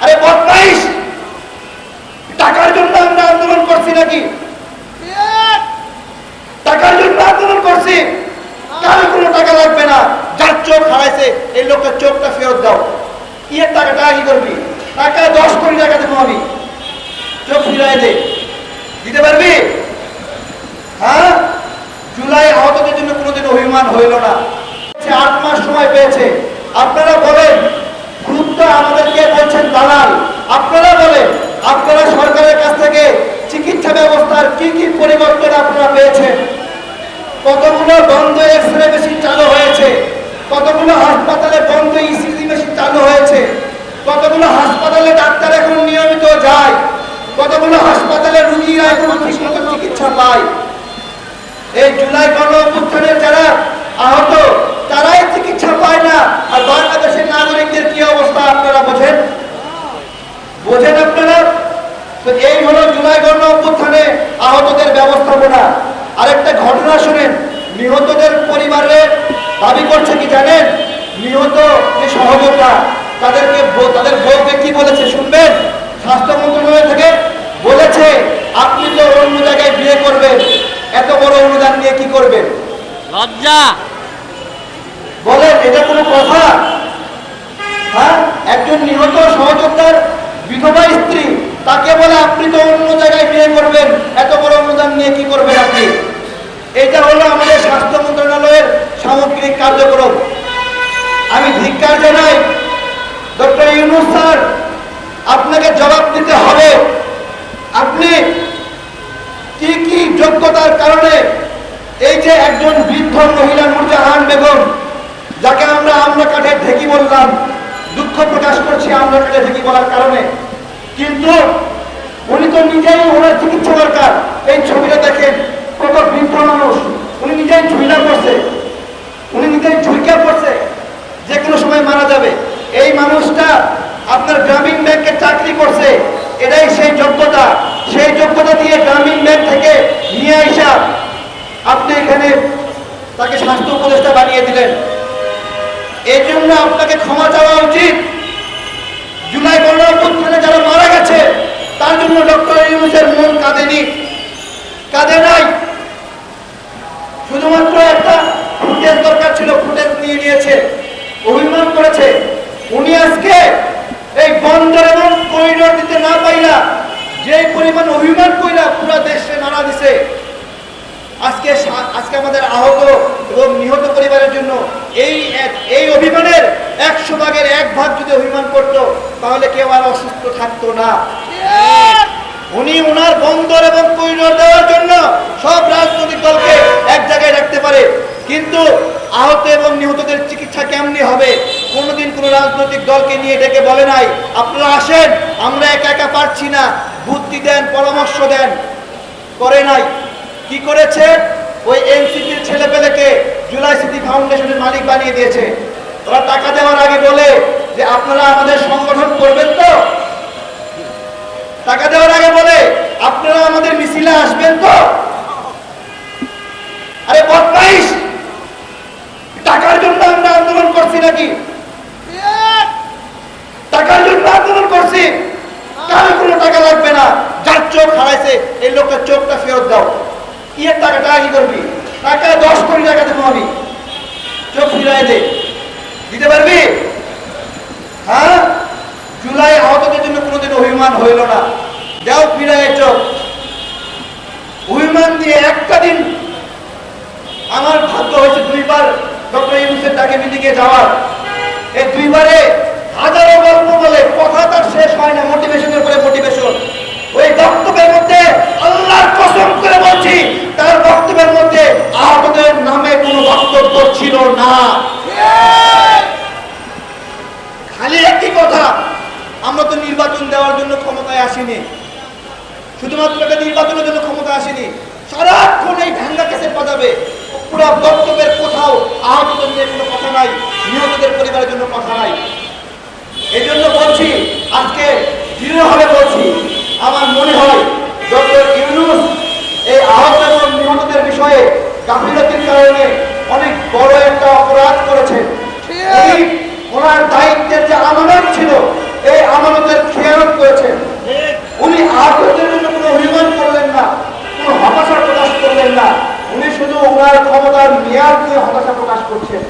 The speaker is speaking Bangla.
আরে বদমাইশ! টাকার জন্য আমরা আন্দোলন করছি নাকি? টাকার জন্য আন্দোলন করছি। কারও কোনো টাকা লাগবে না। যার চোখ হারাইছে, এই লোকের চোখটা ফেরত দাও। ইয়ের টাকা টাকা কি করবি। টাকা দশ কোটি টাকা দেবো আমি। চোখ ফিরাই দে। দিতে পারবি? হ্যাঁ? জুলাই আহতদের জন্য কোনোদিন অভিমান হইল না। আট মাস সময় পেয়েছে। আপনারা বলেন আমাদেরকে বলছেন দালাল আপনারা বলেন, আপনারা সরকারের কাছ থেকে চিকিৎসা ব্যবস্থার কি কি পরিবর্তন আপনারা পেয়েছেন? কতগুলো বন্ধ এক্স রে মেশিন চালু হয়েছে? কতগুলো হাসপাতালে বন্ধ ইসিজি মেশিন চালু হয়েছে? কতগুলো হাসপাতালে ডাক্তার এখন নিয়মিত যায়? কতগুলো হাসপাতালে রুগীরা এখন ঠিকমতো চিকিৎসা পায় এই জুলাই গণ অভ্যুত্থানের যারা আহত তারাই চিকিৎসা পায় না আর বাংলাদেশের নাগরিকদের কি অবস্থা আপনারা বোঝেন বোঝেন আপনারা? তো এই হলো জুলাই গণ অভ্যুত্থানে আহতদের ব্যবস্থাপনা। আরেকটা ঘটনা শুনেন নিহতদের পরিবারের দাবি করছে কি জানেন? নিহত যে সহযোগিতা তাদেরকে তাদের বউকে কি বলেছে শুনবেন? স্বাস্থ্য মন্ত্রণালয় থেকে বলেছে আপনি তো অন্য জায়গায় বিয়ে করবেন। এত বড় অনুদান নিয়ে কি করবেন? লজ্জা। বলেন এটা কোনো কথা? হ্যাঁ একজন নিহত সহযোগিতার বিধবা স্ত্রী, তাকে বলে আপনি তো অন্য জায়গায় বিয়ে করবেন, এত বড় অনুদান নিয়ে কি করবেন আপনি? এটা হলো আমাদের স্বাস্থ্য মন্ত্রণালয়ের সামগ্রিক কার্যক্রম। আমি ধিক্কার জানাই, ডক্টর ইউনুস স্যার, আপনাকে জবাব দিতে হবে। আপনি কি কি যোগ্যতার কারণে এই যে একজন বৃদ্ধ মহিলা নুরজাহান বেগম, যাকে আমরা আমরা কাঠে ঢেকি বললাম দুঃখ প্রকাশ করছি আমরা কাঠে ঢেকি বলার কারণে। কিন্তু উনি তো নিজেই ওনার চিকিৎসা দরকার। এই ছবিটা দেখেন, কত বৃদ্ধ মানুষ। উনি নিজেই ঝুইলা করছে। উনি নিজেই ঝুঁকা পড়ছে যে কোনো সময় মারা যাবে। এই মানুষটা আপনার গ্রামীণ ব্যাংকে চাকরি করছে। এটাই সেই যোগ্যতা। সেই যোগ্যতা দিয়ে গ্রামীণ ব্যাংক থেকে নিয়ে আইসা আপনি এখানে তাকে স্বাস্থ্য উপদেষ্টা বানিয়ে দিলেন। এই জন্য আপনাকে ক্ষমা চাওয়া উচিত। জুলাই গণ অভ্যুত্থানে যারা মারা গেছে, তার জন্য ডক্টর ইউনুসের মন কাঁদেনি। কাঁদে নাই। শুধুমাত্র একটা ফুটেজ দরকার ছিল, ফুটেজ নিয়ে নিয়েছে, অভিমান করেছে। উনি আজকে এই বন্দর এবং করিডোর দিতে না পাইলা যে পরিমাণ অভিমান কইরা পুরো দেশে নাড়া দিছে। আজকে আজকে আমাদের আহত এবং নিহত পরিবারের জন্য এই এক- এই অভিমানের একশো ভাগের এক ভাগ যদি অভিমান করতো, তাহলে কেউ আর অসুস্থ থাকতো না। উনি ওনার বন্দর এবং করিডোর দেওয়ার জন্য সব রাজনৈতিক দলকে এক জায়গায় রাখতে পারে। কিন্তু আহত এবং নিহতদের চিকিৎসা কেমনি হবে? কোনোদিন কোনো রাজনৈতিক দলকে নিয়ে ডেকে বলে নাই, আপনারা আসেন, আমরা একা একা পারছি না, বুদ্ধি দেন, পরামর্শ দেন। করে নাই। কি করেছে? ওই এনসিপির ছেলেপেলেকে জুলাই সিটি ফাউন্ডেশনের মালিক বানিয়ে দিয়েছে। ওরা টাকা দেওয়ার আগে বলে যে আপনারা আমাদের সংগঠন করবেন তো? টাকা দেওয়ার আগে বলে, আপনারা আমাদের মিছিলে আসবেন তো? আরে বদমাইশ! টাকার জন্য আমরা আন্দোলন করছি নাকি? টাকার জন্য আন্দোলন করছি? কারও কোনো টাকা লাগবে না। যার চোখ হারাইছে, এই লোকের চোখটা ফেরত দাও। ইয়ের টাকা টাকা কি করবি টাকা দশ কোটি টাকা দেবো আমি চোখ দিতে পারবি? হ্যাঁ? জুলাই আহতদের জন্য কোনোদিন অভিমান হইল না। দেও ফিরাই চোখ অভিমান দিয়ে একটা দিন আমার ভাগ্য হয়েছে দুইবার ডক্টর ইউনুসের ডাকে মিটিংয়ে যাওয়ার। আসিনি। শুধুমাত্র নির্বাচনের জন্য ক্ষমতা আসেনি। সারাক্ষণ এই ভাঙ্গা কেসে বাজাবে। পুরো বক্তব্যের কোথাও আহতদের নিয়ে কোনো কথা নাই নিহতদের পরিবারের জন্য কথা নাই। এই জন্য বলছি আজকে দৃঢ়ভাবে বলছি আমার মনে হয় ডক্টর ইউনুস এই আহত এবং নিহতদের বিষয়ে গাফিলতির কারণে অনেক বড় একটা অপরাধ করেছেন। ওনার দায়িত্বের যে আমানত ছিল এই আমানতের খেয়ানত করেছেন। উনি আহতদের জন্য কোনো অভিমান করলেন না, কোনো হতাশা প্রকাশ করলেন না। উনি শুধু ওনার ক্ষমতার মেয়াদ নিয়ে হতাশা প্রকাশ করছেন।